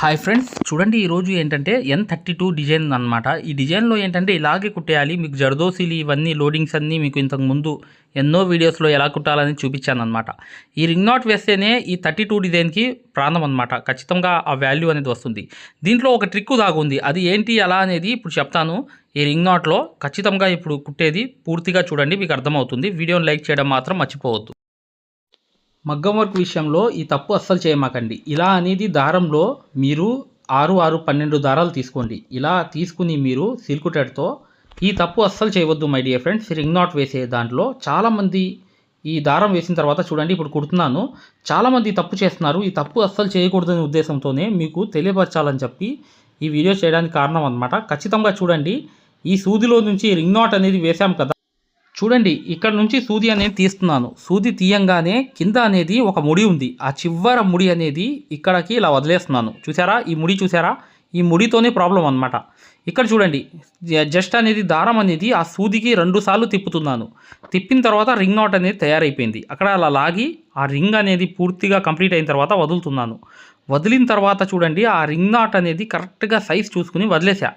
Hi friends చూడండి ఈరోజు ఏంటంటే ఎన్ థర్టీ టూ డిజైన్ అనమాట ఈ డిజైన్లో ఏంటంటే ఇలాగే కుట్టేయాలి మీకు జర్దోసీలు ఇవన్నీ లోడింగ్స్ అన్నీ మీకు ఇంతకు ముందు ఎన్నో వీడియోస్లో ఎలా కుట్టాలని చూపించాను అనమాట ఈ రింగ్ నాట్ వేస్తేనే ఈ థర్టీ టూ డిజైన్కి ప్రాణం అనమాట ఖచ్చితంగా ఆ వాల్యూ అనేది వస్తుంది. దీంట్లో ఒక ట్రిక్ దాగుంది. అది ఏంటి ఎలా అనేది ఇప్పుడు చెప్తాను. ఈ రింగ్ నాట్లో ఖచ్చితంగా ఇప్పుడు కుట్టేది పూర్తిగా చూడండి మీకు అర్థమవుతుంది. వీడియోని లైక్ చేయడం మాత్రం మర్చిపోవద్దు. మగ్గం వర్క్ విషయంలో ఈ తప్పు అస్సలు చేయమాకండి. ఇలా అనేది దారంలో మీరు ఆరు ఆరు పన్నెండు దారాలు తీసుకోండి. ఇలా తీసుకుని మీరు సిల్కుటెడ్తో ఈ తప్పు అస్సలు చేయవద్దు my dear friends. Ring knot వేసే దాంట్లో చాలామంది ఈ దారం వేసిన తర్వాత చూడండి ఇప్పుడు కుడుతున్నాను. చాలామంది తప్పు చేస్తున్నారు. ఈ తప్పు అస్సలు చేయకూడదనే ఉద్దేశంతోనే మీకు తెలియపరచాలని చెప్పి ఈ వీడియో చేయడానికి కారణం అనమాట ఖచ్చితంగా చూడండి. ఈ సూదిలో నుంచి రింగ్ నాట్ అనేది వేసాం కదా. చూడండి ఇక్కడ నుంచి సూది అనేది తీస్తున్నాను. సూది తీయంగానే కింద అనేది ఒక ముడి ఉంది. ఆ చివర ముడి అనేది ఇక్కడికి ఇలా వదిలేస్తున్నాను. చూసారా? ఈ ముడి చూసారా? ఈ ముడితోనే ప్రాబ్లం అనమాట ఇక్కడ చూడండి జస్ట్ అనేది దారం అనేది ఆ సూదికి రెండు సార్లు తిప్పుతున్నాను. తిప్పిన తర్వాత రింగ్ నాట్ అనేది తయారైపోయింది. అక్కడ అలా లాగి ఆ రింగ్ అనేది పూర్తిగా కంప్లీట్ అయిన తర్వాత వదులుతున్నాను. వదిలిన తర్వాత చూడండి ఆ రింగ్ నాట్ అనేది కరెక్ట్గా సైజ్ చూసుకుని వదిలేసా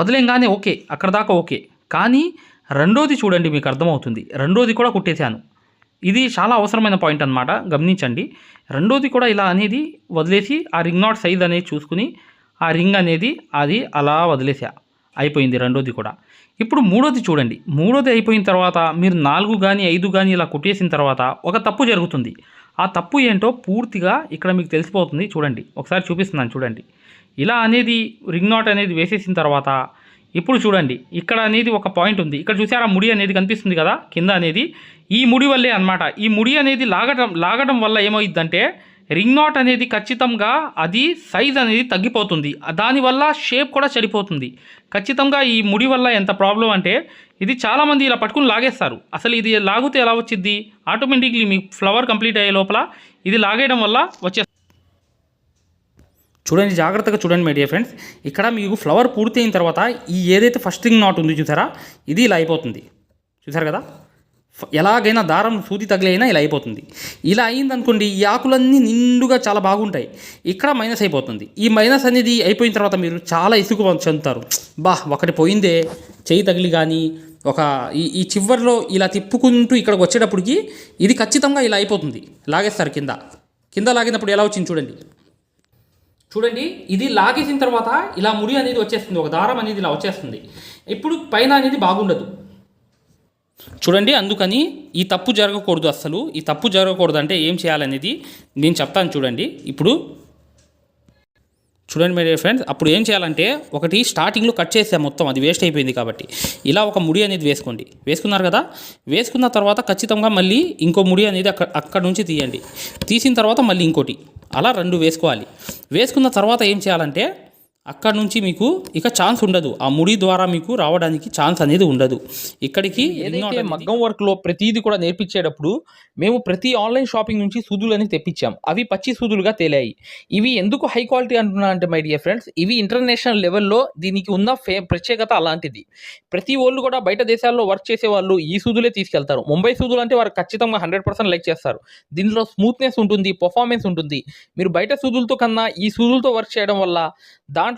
వదిలేంగానే ఓకే అక్కడ దాకా ఓకే. కానీ రెండోది చూడండి మీకు అర్థమవుతుంది. రెండోది కూడా కుట్టేశాను. ఇది చాలా అవసరమైన పాయింట్ అనమాట గమనించండి. రెండోది కూడా ఇలా అనేది వదిలేసి ఆ రింగ్ నాట్ సైజ్ అనేది చూసుకుని ఆ రింగ్ అనేది అది అలా వదిలేసా. అయిపోయింది రెండోది కూడా. ఇప్పుడు మూడోది చూడండి. మూడోది అయిపోయిన తర్వాత మీరు నాలుగు కానీ ఐదు కానీ ఇలా కుట్టేసిన తర్వాత ఒక తప్పు జరుగుతుంది. ఆ తప్పు ఏంటో పూర్తిగా ఇక్కడ మీకు తెలిసిపోతుంది. చూడండి. ఒకసారి చూపిస్తున్నాను చూడండి. ఇలా అనేది రింగ్ నాట్ అనేది వేసేసిన తర్వాత ఇప్పుడు చూడండి ఇక్కడ అనేది ఒక పాయింట్ ఉంది. ఇక్కడ చూసారా ముడి అనేది కనిపిస్తుంది కదా? కింద అనేది. ఈ ముడి వల్లే అన్నమాట. ఈ ముడి అనేది లాగడం లాగడం వల్ల ఏమవుతుందంటే రింగ్ నాట్ అనేది ఖచ్చితంగా అది సైజ్ అనేది తగ్గిపోతుంది. దానివల్ల షేప్ కూడా చెడిపోతుంది. ఖచ్చితంగా ఈ ముడి వల్ల ఎంత ప్రాబ్లం అంటే ఇది చాలామంది ఇలా పట్టుకుని లాగేస్తారు. అసలు ఇది లాగితే ఎలా వచ్చింది ఆటోమేటిక్లీ మీ ఫ్లవర్ కంప్లీట్ అయ్యే లోపల ఇది లాగేయడం వల్ల వచ్చే చూడండి జాగ్రత్తగా చూడండి మై డియర్ ఫ్రెండ్స్ ఇక్కడ మీకు ఫ్లవర్ పూర్తి అయిన తర్వాత ఈ ఏదైతే ఫస్ట్ థింగ్ నాట్ ఉంది చూసారా? ఇది ఇలా అయిపోతుంది. చూసారు కదా? ఎలాగైనా దారం సూది తగిలైనా ఇలా అయిపోతుంది. ఇలా అయిందనుకోండి ఈ ఆకులన్నీ నిండుగా చాలా బాగుంటాయి. ఇక్కడ మైనస్ అయిపోతుంది. ఈ మైనస్ అనేది అయిపోయిన తర్వాత మీరు చాలా ఇసుకు చెందుతారు. బా ఒకటి పోయిందే. చేయి తగిలి కానీ ఒక ఈ ఈ చివరిలో ఇలా తిప్పుకుంటూ ఇక్కడికి వచ్చేటప్పటికి ఇది ఖచ్చితంగా ఇలా అయిపోతుంది. లాగేస్తారు కింద. కింద లాగినప్పుడు ఎలా వచ్చింది చూడండి. చూడండి ఇది లాగేసిన తర్వాత ఇలా ముడి అనేది వచ్చేస్తుంది ఒక దారం అనేది ఇలా వచ్చేస్తుంది. ఇప్పుడు పైన అనేది బాగుండదు. చూడండి అందుకని ఈ తప్పు జరగకూడదు అస్సలు. ఈ తప్పు జరగకూడదు అంటే ఏం చేయాలనేది నేను చెప్తాను చూడండి. ఇప్పుడు చూడండి మై ఫ్రెండ్స్ అప్పుడు ఏం చేయాలంటే ఒకటి స్టార్టింగ్లో కట్ చేసాం మొత్తం అది వేస్ట్ అయిపోయింది కాబట్టి. ఇలా ఒక ముడి అనేది వేసుకోండి. వేసుకున్నారు కదా? వేసుకున్న తర్వాత ఖచ్చితంగా మళ్ళీ ఇంకో ముడి అనేది అక్కడ అక్కడ నుంచి తీయండి. తీసిన తర్వాత మళ్ళీ ఇంకోటి. అలా రెండు వేసుకోవాలి. వేసుకున్న తర్వాత ఏం చేయాలంటే అక్కడ నుంచి మీకు ఇక ఛాన్స్ ఉండదు. ఆ ముడి ద్వారా మీకు రావడానికి ఛాన్స్ అనేది ఉండదు. ఇక్కడికి ఏదైతే మగ్గం వర్క్లో ప్రతిదీ కూడా నేర్పించేటప్పుడు మేము ప్రతి ఆన్లైన్ షాపింగ్ నుంచి సూదులని తెప్పించాం. అవి పచ్చి సూదులుగా తేలాయి. ఇవి ఎందుకు హై క్వాలిటీ అంటున్నా అంటే మై డియర్ ఫ్రెండ్స్ ఇవి ఇంటర్నేషనల్ లెవెల్లో దీనికి ఉన్న ఫే ప్రత్యేకత అలాంటిది. ప్రతి వాళ్ళు కూడా బయట దేశాల్లో వర్క్ చేసే వాళ్ళు ఈ సూదులే తీసుకెళ్తారు. ముంబై సూదులు అంటే వారు ఖచ్చితంగా హండ్రెడ్ పర్సెంట్ లైక్ చేస్తారు. దీనిలో స్మూత్నెస్ ఉంటుంది పర్ఫార్మెన్స్ ఉంటుంది. మీరు బయట సూదులతో కన్నా ఈ సూదులతో వర్క్ చేయడం వల్ల దాంట్లో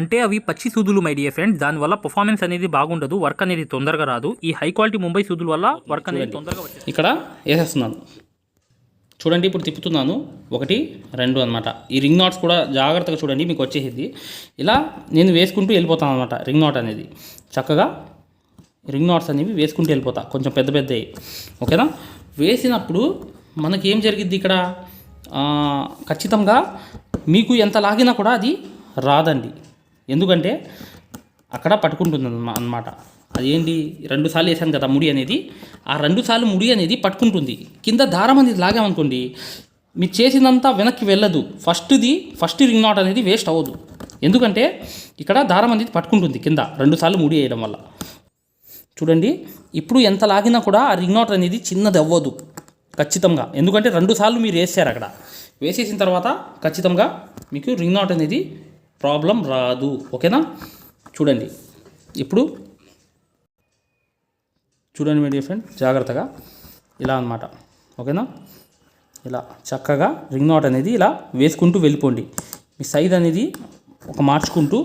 అంటే అవి పచ్చి సూదులు మై డియర్ ఫ్రెండ్స్ దానివల్ల పర్ఫార్మెన్స్ అనేది బాగుండదు వర్క్ అనేది తొందరగా రాదు. ఈ హై క్వాలిటీ ముంబై సూదుల వల్ల వర్క్ అనేది తొందరగా ఇక్కడ వేసేస్తున్నాను. చూడండి ఇప్పుడు తిప్పుతున్నాను. ఒకటి రెండు అనమాట ఈ రింగ్ నాట్స్ కూడా జాగ్రత్తగా చూడండి మీకు వచ్చేసింది. ఇలా నేను వేసుకుంటూ వెళ్ళిపోతాను అనమాట రింగ్ నాట్ అనేది. చక్కగా రింగ్ నాట్స్ అనేవి వేసుకుంటూ వెళ్ళిపోతా కొంచెం పెద్ద పెద్దవి. ఓకేనా? వేసినప్పుడు మనకి ఏం జరిగిద్ది ఇక్కడ? ఖచ్చితంగా మీకు ఎంత లాగినా కూడా అది రాదండి. ఎందుకంటే అక్కడ పట్టుకుంటుంది అనమాట అదేంటి? రెండు సార్లు వేసాను కదా ముడి అనేది. ఆ రెండు సార్లు ముడి అనేది పట్టుకుంటుంది. కింద దారం అనేది లాగామనుకోండి మీరు చేసినంత వెనక్కి వెళ్ళదు. ఫస్ట్ది ఫస్ట్ రింగ్ నాట్ అనేది వేస్ట్ అవ్వదు. ఎందుకంటే ఇక్కడ దారం అనేది పట్టుకుంటుంది కింద రెండు సార్లు ముడి వేయడం వల్ల. చూడండి ఇప్పుడు ఎంత లాగినా కూడా ఆ రింగ్ నాట్ అనేది చిన్నది అవ్వదు ఖచ్చితంగా. ఎందుకంటే రెండు సార్లు మీరు వేసారు అక్కడ. వేసేసిన తర్వాత ఖచ్చితంగా మీకు రింగ్ నాట్ అనేది ప్రాబ్లం రాదు. ఓకేనా? చూడండి. ఇప్పుడు చూడండి మీ డియర్ ఫ్రెండ్ జాగ్రత్తగా ఇలా అన్నమాట. ఓకేనా? ఇలా చక్కగా రింగ్ నాట్ అనేది ఇలా వేసుకుంటూ వెళ్ళిపోండి. మీ సైజ్ అనేది ఒక మార్చుకుంటూ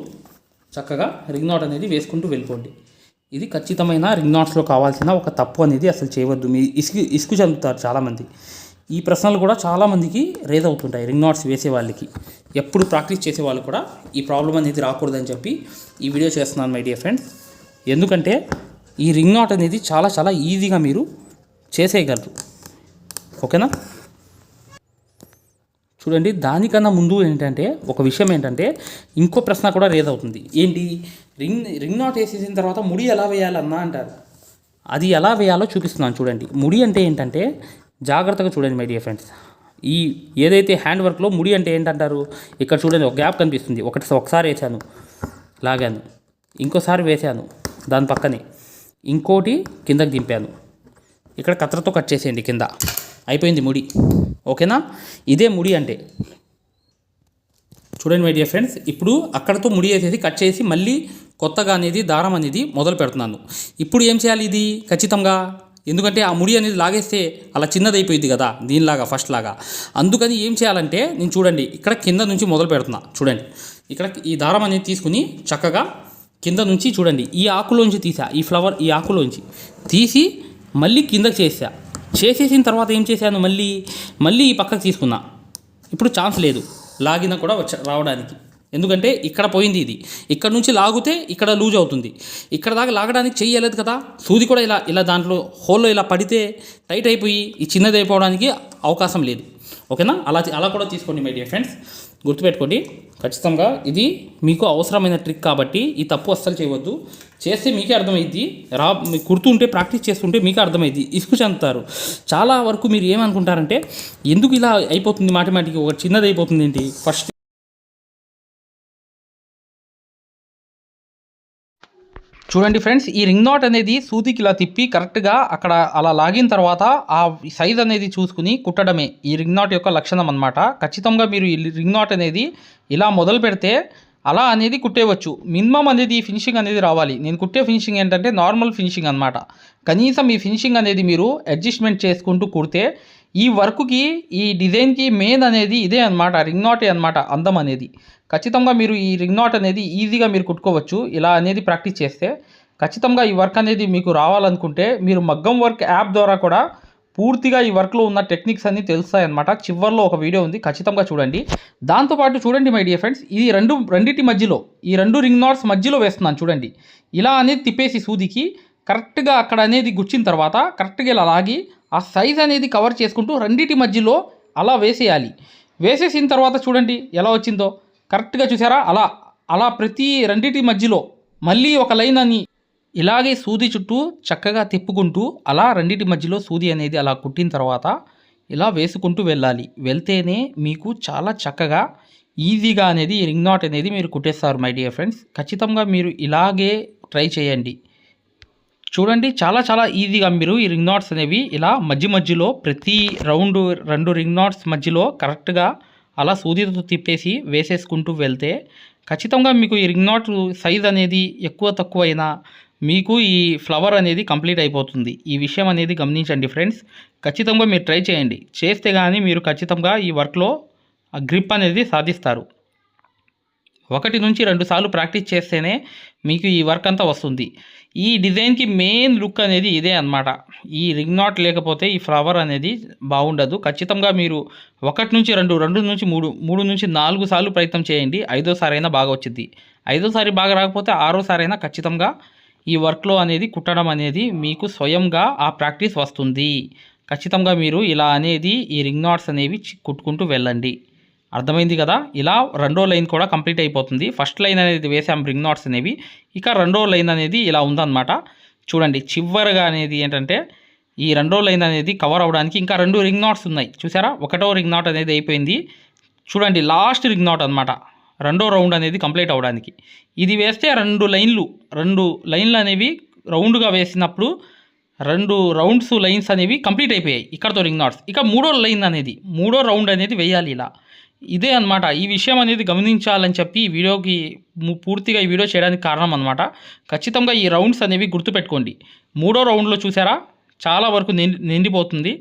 చక్కగా రింగ్ నాట్ అనేది వేసుకుంటూ వెళ్ళిపోండి. ఇది ఖచ్చితమైన రింగ్ నాట్స్లో కావాల్సిన ఒక తప్పు అనేది అసలు చేయవద్దు. మీ ఇసుకు ఇసుకు చెందుతారు చాలామంది. ఈ ప్రశ్నలు కూడా చాలామందికి రేజ్ అవుతుంటాయి రింగ్ నాట్స్ వేసే వాళ్ళకి. ఎప్పుడు ప్రాక్టీస్ చేసే వాళ్ళు కూడా ఈ ప్రాబ్లం అనేది రాకూడదని చెప్పి ఈ వీడియో చేస్తున్నాను మై డియర్ ఫ్రెండ్స్ ఎందుకంటే ఈ రింగ్ నాట్ అనేది చాలా చాలా ఈజీగా మీరు చేసేయగలరు. ఓకేనా? చూడండి దానికన్నా ముందు ఏంటంటే ఒక విషయం ఏంటంటే ఇంకో ప్రశ్న కూడా రేజ్ అవుతుంది. ఏంటి? రింగ్ రింగ్ నాట్ వేసేసిన తర్వాత ముడి ఎలా వేయాలన్నా అంటారు. అది ఎలా వేయాలో చూపిస్తున్నాను చూడండి. ముడి అంటే ఏంటంటే జాగ్రత్తగా చూడండి మై డియర్ ఫ్రెండ్స్ ఈ ఏదైతే హ్యాండ్ వర్క్లో ముడి అంటే ఏంటంటారు? ఇక్కడ చూడండి ఒక గ్యాప్ కనిపిస్తుంది. ఒకటి ఒకసారి వేసాను లాగాను. ఇంకోసారి వేసాను దాని పక్కనే. ఇంకోటి కిందకి దింపాను. ఇక్కడ కత్తెరతో కట్ చేసేయండి కింద. అయిపోయింది ముడి. ఓకేనా? ఇదే ముడి అంటే. చూడండి మై డియర్ ఫ్రెండ్స్ ఇప్పుడు అక్కడతో ముడి వేసేసి కట్ చేసి మళ్ళీ కొత్తగా అనేది దారం అనేది మొదలు పెడుతున్నాను. ఇప్పుడు ఏం చేయాలి ఇది? ఖచ్చితంగా ఎందుకంటే ఆ ముడి అనేది లాగేస్తే అలా చిన్నది కదా దీనిలాగా ఫస్ట్ లాగా. అందుకని ఏం చేయాలంటే నేను చూడండి ఇక్కడ కింద నుంచి మొదలు పెడుతున్నా చూడండి. ఇక్కడ ఈ దారం అనేది తీసుకుని చక్కగా కింద నుంచి చూడండి ఈ ఆకులోంచి తీసా ఈ ఫ్లవర్ ఈ ఆకులోంచి. తీసి మళ్ళీ కిందకి చేసా. చేసేసిన తర్వాత ఏం చేశాను మళ్ళీ? మళ్ళీ ఈ పక్కకు తీసుకున్నా. ఇప్పుడు ఛాన్స్ లేదు. లాగినా కూడా వచ్చ రావడానికి. ఎందుకంటే ఇక్కడ పోయింది ఇది. ఇక్కడ నుంచి లాగితే ఇక్కడ లూజ్ అవుతుంది. ఇక్కడ దాకా లాగడానికి చెయ్యలేదు కదా. సూది కూడా ఇలా ఇలా దాంట్లో హోల్లో ఇలా పడితే టైట్ అయిపోయి ఈ చిన్నది అయిపోవడానికి అవకాశం లేదు. ఓకేనా? అలా అలా కూడా తీసుకోండి మై డియర్ ఫ్రెండ్స్. గుర్తుపెట్టుకోండి. ఖచ్చితంగా ఇది మీకు అవసరమైన ట్రిక్ కాబట్టి ఈ తప్పు అస్సలు చేయవద్దు. చేస్తే మీకే అర్థమైద్ది. రా మీకు ప్రాక్టీస్ చేస్తుంటే మీకే అర్థమైద్ది. ఇసుకు చెందుతారు. చాలా వరకు మీరు ఏమనుకుంటారంటే ఎందుకు ఇలా అయిపోతుంది మాటిమాటికి? ఒక చిన్నది అయిపోతుంది ఏంటి? ఫస్ట్ చూడండి ఫ్రెండ్స్ ఈ రింగ్ నాట్ అనేది సూదికి ఇలా తిప్పి కరెక్ట్గా అక్కడ అలా లాగిన తర్వాత ఆ సైజ్ అనేది చూసుకుని కుట్టడమే ఈ రింగ్ నాట్ యొక్క లక్షణం అనమాట ఖచ్చితంగా మీరు ఈ రింగ్ నాట్ అనేది ఇలా మొదలు పెడితే అలా అనేది కుట్టేవచ్చు మినిమం అనేది ఫినిషింగ్ అనేది రావాలి. నేను కుట్టే ఫినిషింగ్ ఏంటంటే నార్మల్ ఫినిషింగ్ అనమాట కనీసం ఈ ఫినిషింగ్ అనేది మీరు అడ్జస్ట్మెంట్ చేసుకుంటూ కుడితే ఈ వర్క్కి ఈ డిజైన్కి మెయిన్ అనేది ఇదే అనమాట రింగ్ నాటే అనమాట అందం అనేది. ఖచ్చితంగా మీరు ఈ రింగ్ నాట్ అనేది ఈజీగా మీరు కుట్టుకోవచ్చు. ఇలా అనేది ప్రాక్టీస్ చేస్తే ఖచ్చితంగా ఈ వర్క్ అనేది మీకు రావాలనుకుంటే మీరు మగ్గం వర్క్ యాప్ ద్వారా కూడా పూర్తిగా ఈ వర్క్లో ఉన్న టెక్నిక్స్ అన్నీ తెలుస్తాయన్నమాట. చివర్లో ఒక వీడియో ఉంది ఖచ్చితంగా చూడండి. దాంతోపాటు చూడండి మై డియర్ ఫ్రెండ్స్ ఈ రెండు రెండింటి మధ్యలో ఈ రెండు రింగ్ నాట్స్ మధ్యలో వేస్తున్నాను చూడండి. ఇలా అనేది తిప్పేసి సూదికి కరెక్ట్గా అక్కడ అనేది గుచ్చిన తర్వాత కరెక్ట్గా ఇలా లాగి ఆ సైజ్ అనేది కవర్ చేసుకుంటూ రెండింటి మధ్యలో అలా వేసేయాలి. వేసేసిన తర్వాత చూడండి ఎలా వచ్చిందో. కరెక్ట్గా చూసారా? అలా అలా ప్రతి రెండింటి మధ్యలో మళ్ళీ ఒక లైన్ అని ఇలాగే సూది చుట్టూ చక్కగా తిప్పుకుంటూ అలా రెండింటి మధ్యలో సూది అనేది అలా కుట్టిన తర్వాత ఇలా వేసుకుంటూ వెళ్ళాలి. వెళ్తేనే మీకు చాలా చక్కగా ఈజీగా అనేది ఈ రింగ్ నాట్ అనేది మీరు కుట్టేస్తారు మై డియర్ ఫ్రెండ్స్ ఖచ్చితంగా మీరు ఇలాగే ట్రై చేయండి. చూడండి చాలా చాలా ఈజీగా మీరు ఈ రింగ్ నాట్స్ అనేవి ఇలా మధ్య మధ్యలో ప్రతి రౌండ్ రెండు రింగ్ నాట్స్ మధ్యలో కరెక్ట్గా అలా సూదితో తిప్పేసి వేసేసుకుంటూ వెళ్తే ఖచ్చితంగా మీకు ఈ రింగ్ నాట్ సైజ్ అనేది ఎక్కువ తక్కువ అయినా మీకు ఈ ఫ్లవర్ అనేది కంప్లీట్ అయిపోతుంది. ఈ విషయం అనేది గమనించండి ఫ్రెండ్స్ ఖచ్చితంగా మీరు ట్రై చేయండి. చేస్తే కానీ మీరు ఖచ్చితంగా ఈ వర్క్లో ఆ గ్రిప్ అనేది సాధిస్తారు. ఒకటి నుంచి రెండు సార్లు ప్రాక్టీస్ చేస్తేనే మీకు ఈ వర్క్ అంతా వస్తుంది. ఈ డిజైన్కి మెయిన్ లుక్ అనేది ఇదే అన్నమాట. ఈ రింగ్ నాట్ లేకపోతే ఈ ఫ్లవర్ అనేది బాగుండదు. ఖచ్చితంగా మీరు ఒకటి నుంచి రెండు రెండు నుంచి మూడు మూడు నుంచి నాలుగు సార్లు ప్రయత్నం చేయండి. ఐదోసారి అయినా బాగా వచ్చింది ఐదోసారి బాగా రాకపోతే ఆరోసారి అయినా ఖచ్చితంగా ఈ వర్క్లో అనేది కుట్టడం అనేది మీకు స్వయంగా ఆ ప్రాక్టీస్ వస్తుంది. ఖచ్చితంగా మీరు ఇలా అనేది ఈ రింగ్ నాట్స్ అనేవి కుట్టుకుంటూ వెళ్ళండి. అర్థమైంది కదా? ఇలా రెండో లైన్ కూడా కంప్లీట్ అయిపోతుంది. ఫస్ట్ లైన్ అనేది వేసాం రింగ్ నాట్స్ అనేవి. ఇక రెండో లైన్ అనేది ఇలా ఉందన్నమాట. చూడండి చివరిగా అనేది ఏంటంటే ఈ రెండో లైన్ అనేది కవర్ అవ్వడానికి ఇంకా రెండు రింగ్ నాట్స్ ఉన్నాయి. చూసారా? ఒకటో రింగ్ నాట్ అనేది అయిపోయింది. చూడండి లాస్ట్ రింగ్ నాట్ అనమాట రెండో రౌండ్ అనేది కంప్లీట్ అవ్వడానికి ఇది వేస్తే రెండు లైన్లు రెండు లైన్లు అనేవి రౌండ్గా వేసినప్పుడు రెండు రౌండ్స్ లైన్స్ అనేవి కంప్లీట్ అయిపోయాయి ఇక్కడతో రింగ్ నాట్స్. ఇక మూడో లైన్ అనేది మూడో రౌండ్ అనేది వేయాలి ఇలా. ఇదే అన్నమాట. ఈ విషయం అనేది గమనించాలని చెప్పి ఈ వీడియోకి పూర్తిగా ఈ వీడియో చేయడానికి కారణం అనమాట ఖచ్చితంగా ఈ రౌండ్స్ అనేవి గుర్తుపెట్టుకోండి. మూడో రౌండ్లో చూసారా? చాలా వరకు నిండి నిండిపోతుంది.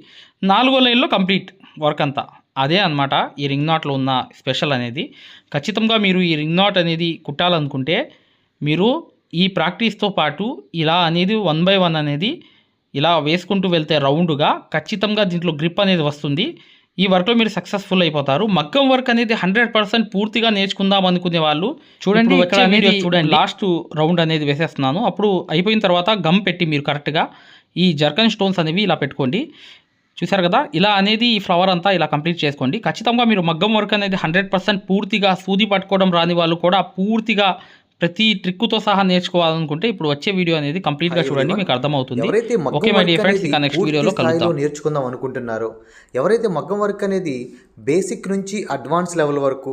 నాలుగో లైన్లో కంప్లీట్ వర్క్ అంతా. అదే అన్నమాట ఈ రింగ్ నాట్లో ఉన్న స్పెషల్ అనేది. ఖచ్చితంగా మీరు ఈ రింగ్ నాట్ అనేది కుట్టాలనుకుంటే మీరు ఈ ప్రాక్టీస్తో పాటు ఇలా అనేది వన్ బై వన్ అనేది ఇలా వేసుకుంటూ వెళ్తే రౌండ్గా ఖచ్చితంగా దీంట్లో గ్రిప్ అనేది వస్తుంది. ఈ వర్క్లో మీరు సక్సెస్ఫుల్ అయిపోతారు. మగ్గం వర్క్ అనేది హండ్రెడ్ పర్సెంట్ పూర్తిగా నేర్చుకుందాం అనుకునే వాళ్ళు చూడండి ఇక్కడ అనేది చూడండి. లాస్ట్ రౌండ్ అనేది వేసేస్తున్నాను. అప్పుడు అయిపోయిన తర్వాత గమ్ పెట్టి మీరు కరెక్ట్గా ఈ జర్కన్ స్టోన్స్ అనేవి ఇలా పెట్టుకోండి. చూసారు కదా? ఇలా అనేది ఈ ఫ్లవర్ అంతా ఇలా కంప్లీట్ చేసుకోండి. ఖచ్చితంగా మీరు మగ్గం వర్క్ అనేది హండ్రెడ్ పర్సెంట్ పూర్తిగా సూది పట్టుకోవడం రాని వాళ్ళు కూడా పూర్తిగా ప్రతి ట్రిక్తో సహా నేర్చుకోవాలనుకుంటే ఇప్పుడు వచ్చే వీడియో అనేది కంప్లీట్గా చూడండి. మీకు అర్థమవుతుంది. ఓకే మై డియర్ ఫ్రెండ్స్ అనేది ఇంకా నెక్స్ట్ పూర్తి వీడియోలో స్థాయిలో కలుద్దాం. నేర్చుకుందాం అనుకుంటున్నారో ఎవరైతే మగ్గం వర్క్ అనేది బేసిక్ నుంచి అడ్వాన్స్ లెవెల్ వరకు